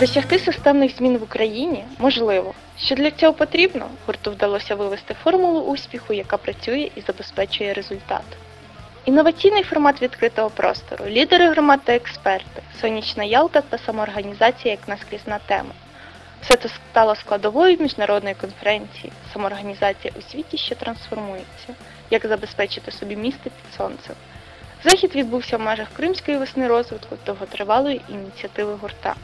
Досягти системних змін в Україні можливо. Що для цього потрібно, гурту вдалося вивести формулу успіху, яка працює і забезпечує результат. Інноваційний формат відкритого простору, лідери громад та експерти, сонячна ялта та самоорганізація як наскрізна тема. Все це стало складовою міжнародної конференції самоорганізація у світі, що трансформується, як забезпечити собі місце під сонцем. Захід відбувся в межах Кримської весни розвитку довготривалої ініціативи гурта.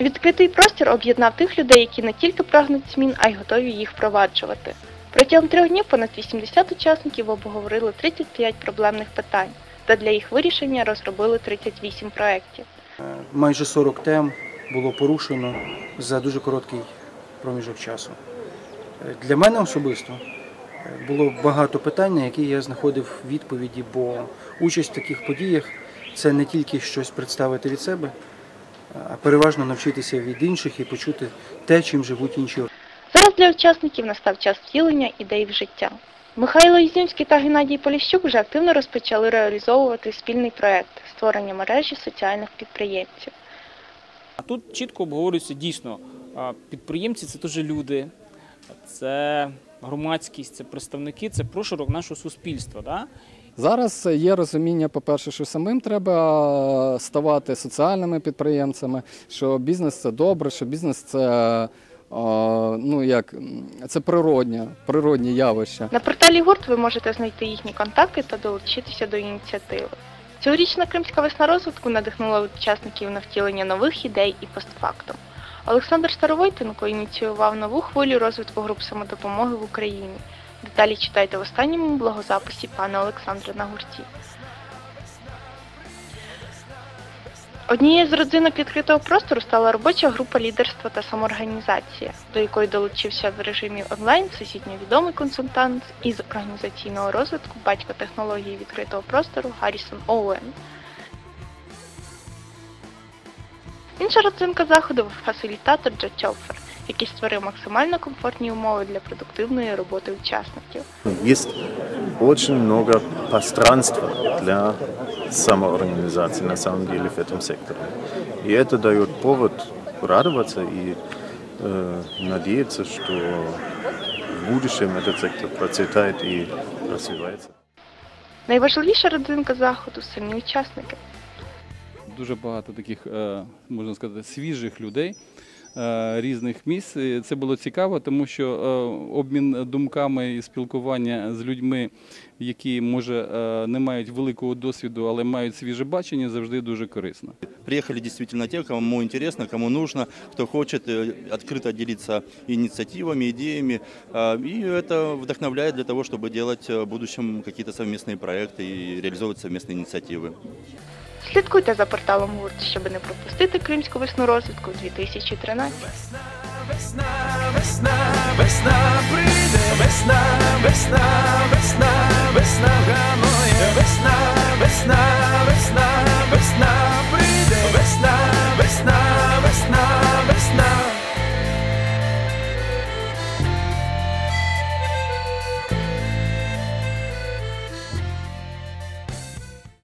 Відкритий простір об'єднав тих людей, які не тільки прагнуть змін, а й готові їх впроваджувати. Протягом трьох днів понад 80 учасників обговорили 35 проблемних питань та для їх вирішення розробили 38 проєктів. Майже 40 тем було порушено за дуже короткий проміжок часу. Для мене особисто е, було багато питань, на які я знаходив відповіді, бо участь в таких подіях це не тільки щось представити від себе, а переважно навчитися від інших і почути те, чим живуть інші. Зараз для учасників настав час втілення ідей в життя. Михайло Ізюмський та Геннадій Поліщук вже активно розпочали реалізовувати спільний проект створення мережі соціальних підприємців. А тут чітко обговорюється дійсно, підприємці це теж люди, це громадськість, це представники, це прошарок нашого суспільства. Да? Зараз є розуміння, по-перше, що самим треба ставати соціальними підприємцями, що бізнес це добре, що бізнес це, ну, як, це природнє, природні явища. На порталі гурт ви можете знайти їхні контакти та долучитися до ініціативи. Цьогорічна Кримська весна розвитку надихнула учасників на втілення нових ідей і постфактум. Олександр Старовойтенко ініціював нову хвилю розвитку груп самодопомоги в Україні. Деталі читайте в останньому благозаписі пана Олександра на Однією з родзинок відкритого простору стала робоча група лідерства та самоорганізація, до якої долучився в режимі онлайн всесвітньо відомий консультант із організаційного розвитку батько технології відкритого простору Гаррісон Оуен. Інша родзинка заходу фасилітатор Джо Чофер, який створив максимально комфортні умови для продуктивної роботи учасників. Есть очень много пространства для самоорганизации на самом деле в этом секторе. И это дает повод радоваться и э, надеяться, что в будущем этот сектор процветает и развивается. Найважливіша родзинка заходу самі учасники. дуже багато таких, е, можна сказати, свіжих людей е, різних місць. І Це було цікаво, тому що е, обмін думками і спілкування з людьми, які може е, не мають великого досвіду, але мають свіже бачення, завжди дуже корисно. Приехали действительно те, кому интересно, кому нужно, кто хочет э, открыто делиться инициативами, идеями. А, И это вдохновляет для того, чтобы делать э, в будущем какие-то совместные проекты и реализовывать совместные инициативы. Слідкуйте за порталом гурт, щоб не пропустити Кримську весну розвитку 2013. Весна, весна, весна прийде, весна, весна, весна, весна ганує, весна, весна, весна, весна прийде, весна, весна, весна,